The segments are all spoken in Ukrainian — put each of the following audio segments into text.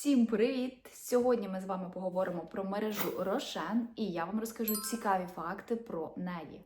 Всім привіт! Сьогодні ми з вами поговоримо про мережу Рошен, і я вам розкажу цікаві факти про неї.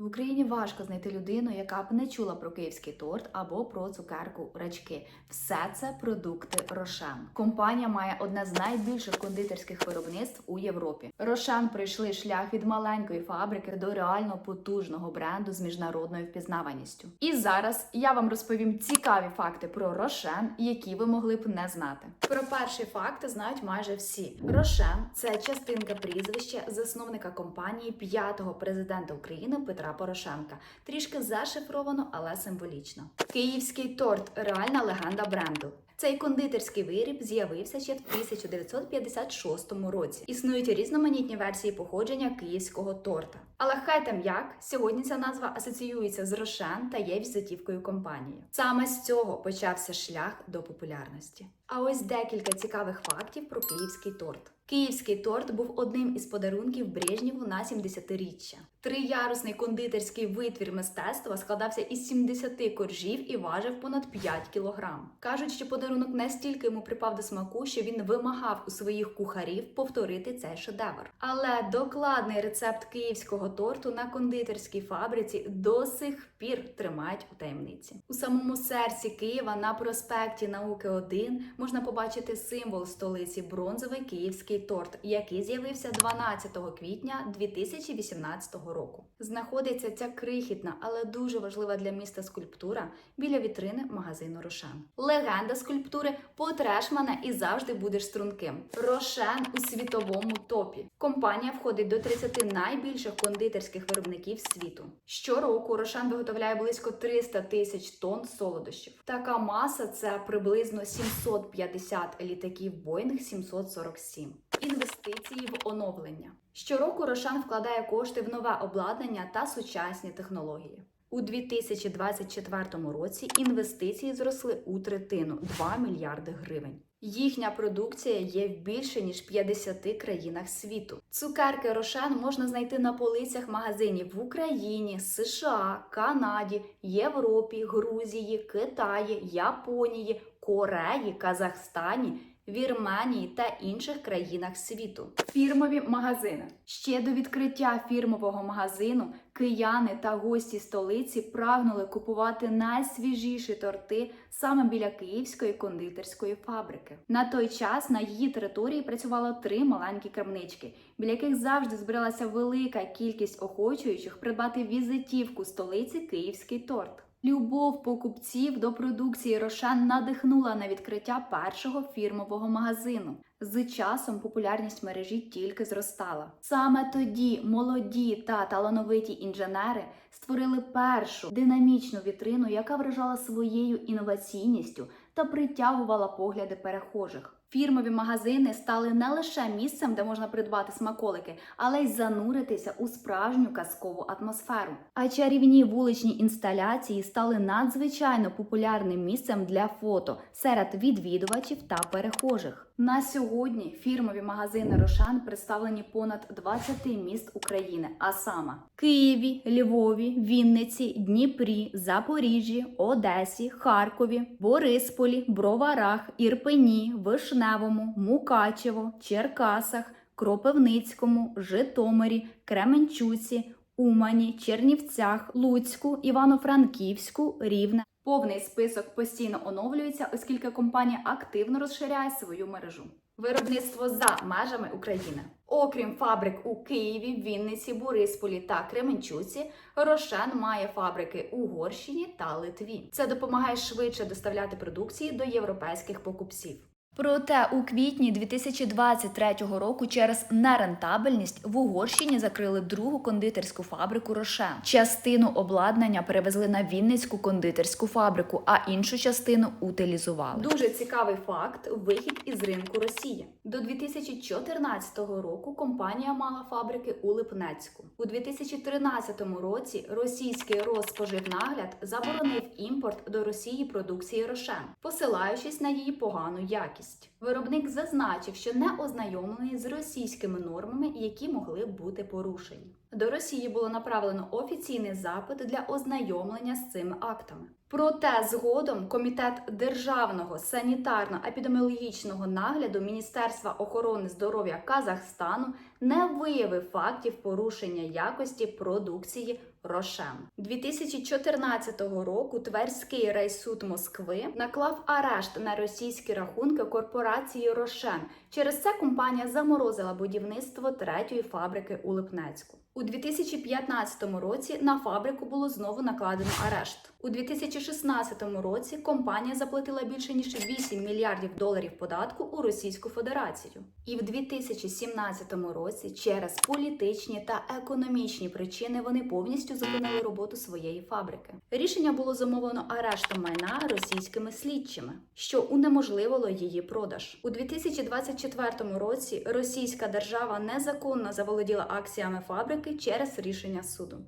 В Україні важко знайти людину, яка б не чула про київський торт або про цукерку рачки. Все це продукти Рошен. Компанія має одне з найбільших кондитерських виробництв у Європі. Рошен пройшли шлях від маленької фабрики до реально потужного бренду з міжнародною впізнаваністю. І зараз я вам розповім цікаві факти про Рошен, які ви могли б не знати. Про перший факт знають майже всі. Рошен це частинка прізвища засновника компанії п'ятого президента України Петра Порошенка. Трішки зашифровано, але символічно. Київський торт реальна легенда бренду. Цей кондитерський виріб з'явився ще в 1956 році. Існують різноманітні версії походження київського торта. Але хай там як сьогодні ця назва асоціюється з Рошен та є візитівкою компанії. Саме з цього почався шлях до популярності. А ось декілька цікавих фактів про київський торт. Київський торт був одним із подарунків Брежнєву на 70-річчя. Триярусний кондитерський витвір мистецтва складався із 70 коржів і важив понад 5 кілограм. Кажуть, що подарунок настільки йому припав до смаку, що він вимагав у своїх кухарів повторити цей шедевр. Але докладний рецепт київського торту на кондитерській фабриці до сих пір тримають у таємниці. У самому серці Києва на проспекті Науки 1 можна побачити символ столиці бронзовий київський торт, який з'явився 12 квітня 2018 року. Знаходиться ця крихітна, але дуже важлива для міста скульптура біля вітрини магазину Рошен. Легенда скульптури потреш і завжди будеш струнким. Рошен у світовому топі. Компанія входить до 30 найбільших кондитерських виробників світу. Щороку Рошен виготовляє близько 300 тисяч тонн солодощів. Така маса це приблизно 750 літаків Boeing 747. Інвестиції в оновлення. Щороку Рошен вкладає кошти в нове обладнання та сучасні технології. У 2024 році інвестиції зросли у третину 2 мільярди гривень. Їхня продукція є в більше ніж 50 країнах світу. Цукерки Рошен можна знайти на полицях магазинів в Україні, США, Канаді, Європі, Грузії, Китаї, Японії, Кореї, Казахстані. Вірменії та інших країнах світу. Фірмові магазини. Ще до відкриття фірмового магазину кияни та гості столиці прагнули купувати найсвіжіші торти саме біля київської кондитерської фабрики. На той час на її території працювало три маленькі крамнички, біля яких завжди збиралася велика кількість охочуючих придбати візитівку столиці Київський торт. Любов покупців до продукції Рошен надихнула на відкриття першого фірмового магазину. З часом популярність мережі тільки зростала. Саме тоді молоді та талановиті інженери створили першу динамічну вітрину, яка вражала своєю інноваційністю та притягувала погляди перехожих. Фірмові магазини стали не лише місцем, де можна придбати смаколики, але й зануритися у справжню казкову атмосферу. А чарівні вуличні інсталяції стали надзвичайно популярним місцем для фото серед відвідувачів та перехожих. На сьогодні фірмові магазини Рошан представлені понад 20 міст України, а саме Києві, Львові, Вінниці, Дніпрі, Запоріжжі, Одесі, Харкові, Борисполі, Броварах, Ірпені, Вишневому, Мукачево, Черкасах, Кропивницькому, Житомирі, Кременчуці, Умані, Чернівцях, Луцьку, Івано-Франківську, Рівне. Повний список постійно оновлюється, оскільки компанія активно розширяє свою мережу. Виробництво за межами України. Окрім фабрик у Києві, Вінниці, Борисполі та Кременчуці, Рошен має фабрики Угорщині та Литві. Це допомагає швидше доставляти продукції до європейських покупців. Проте у квітні 2023 року через нерентабельність в Угорщині закрили другу кондитерську фабрику Рошен. Частину обладнання перевезли на Вінницьку кондитерську фабрику, а іншу частину утилізували. Дуже цікавий факт: вихід із ринку Росії. До 2014 року компанія мала фабрики у Липнецьку. У 2013 році російський Розпоживнагляд заборонив імпорт до Росії продукції Рошен, посилаючись на її погану якість. Якість. Виробник зазначив, що не ознайомлений з російськими нормами, які могли бути порушені. До Росії було направлено офіційний запит для ознайомлення з цими актами. Проте згодом комітет державного санітарно-епідеміологічного нагляду Міністерства охорони здоров'я Казахстану не виявив фактів порушення якості продукції Рошен. 2014 року Тверський райсуд Москви наклав арешт на російські рахунки корпорації Рошен. Через це компанія заморозила будівництво третьої фабрики у Липнецьку. У 2015 році на фабрику було знову накладено арешт. У 2016 році компанія заплатила більше ніж 8 мільярдів доларів податку у Російську Федерацію. І в 2017 році через політичні та економічні причини вони повністю зупинили роботу своєї фабрики. Рішення було замовлено арештом майна російськими слідчими, що унеможливило її продаж. У 2024 році російська держава незаконно заволоділа акціями фабрики через рішення суду.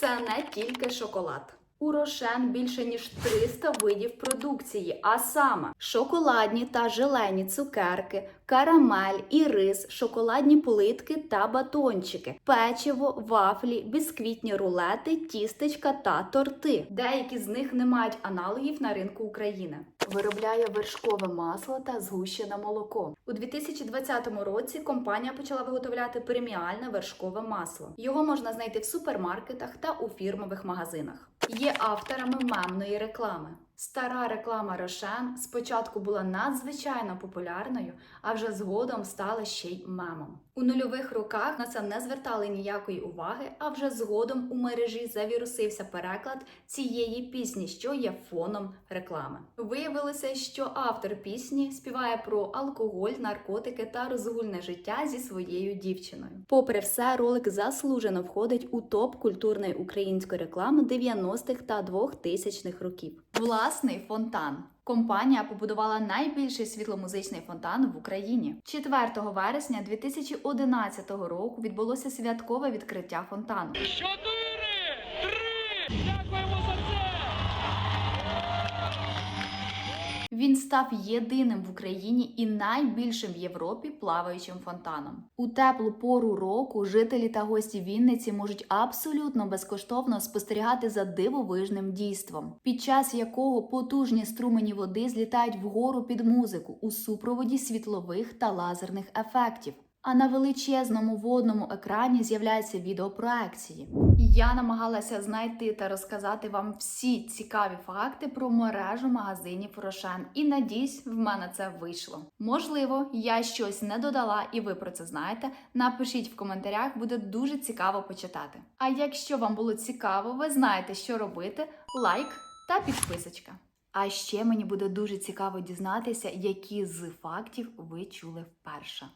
Це не тільки шоколад. У Рошен більше ніж 300 видів продукції, а саме шоколадні та желені цукерки, карамель і рис, шоколадні плитки та батончики, печиво, вафлі, бісквітні рулети, тістечка та торти. Деякі з них не мають аналогів на ринку України. Виробляє вершкове масло та згущене молоко. У 2020 році компанія почала виготовляти преміальне вершкове масло. Його можна знайти в супермаркетах та у фірмових магазинах. Є авторами мемної реклами. Стара реклама Рошен спочатку була надзвичайно популярною, а вже згодом стала ще й мемом. У нульових роках на це не звертали ніякої уваги, а вже згодом у мережі завірусився переклад цієї пісні, що є фоном реклами. Виявилося, що автор пісні співає про алкоголь, наркотики та розгульне життя зі своєю дівчиною. Попри все, ролик заслужено входить у топ культурної української реклами 90-х та 2000-х років. Власний фонтан. Компанія побудувала найбільший світломузичний фонтан в Україні. 4 вересня 2011 року відбулося святкове відкриття фонтану. Чотири! Він став єдиним в Україні і найбільшим в Європі плаваючим фонтаном. У теплу пору року жителі та гості Вінниці можуть абсолютно безкоштовно спостерігати за дивовижним дійством, під час якого потужні струмені води злітають вгору під музику у супроводі світлових та лазерних ефектів. А на величезному водному екрані з'являються відеопроекції. Я намагалася знайти та розказати вам всі цікаві факти про мережу магазинів Рошен, і надіюсь, в мене це вийшло. Можливо, я щось не додала, і ви про це знаєте. Напишіть в коментарях, буде дуже цікаво почитати. А якщо вам було цікаво, ви знаєте, що робити: лайк та підписочка. А ще мені буде дуже цікаво дізнатися, які з фактів ви чули вперше.